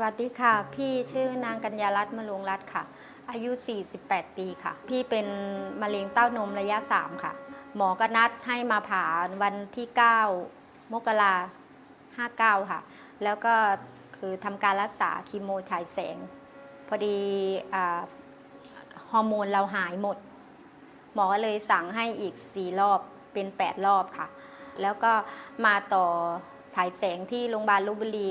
สวัสดีค่ะ พี่ชื่อนางกัญญารัตน์มลุงรัตน์ค่ะ อายุ 48 ปีค่ะ พี่เป็นมะเร็งเต้านมระยะ 3 ค่ะ หมอก็นัดให้มาผ่าวันที่ 9 มกรา59 ค่ะ แล้วก็คือทำการรักษาคีโมฉายแสง พอดีอฮอร์โมนเราหายหมด หมอเลยสั่งให้อีก 4 รอบเป็น 8 รอบค่ะ แล้วก็มาต่อฉายแสงที่โรงพยาบาลลพบุรี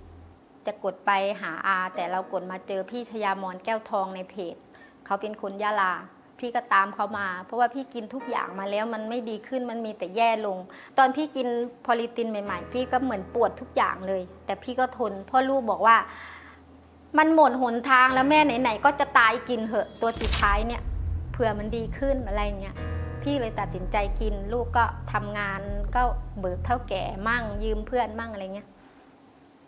จะกดไปหาอา แต่เรากดมาเจอพี่ชยามอนแก้วทองในเพจเขาเป็นคนยะลา พี่ก็ตามเขามา เพราะว่าพี่กินทุกอย่างมาแล้วมันไม่ดีขึ้นมันมีแต่แย่ลง ตอนพี่กินพอลิตินใหม่ ๆ พี่ก็เหมือนปวดทุกอย่างเลย แต่พี่ก็ทนพ่อลูกบอกว่า มันหมดหนทางแล้วแม่ไหนๆก็จะตายกินเหอะตัวสุดท้ายเนี่ยเผื่อมันดีขึ้นอะไรเงี้ยพี่เลยตัดสินใจกินลูกก็ทำงานก็เบิกเท่าแก่มั่งยืมเพื่อนมั่งอะไรเงี้ย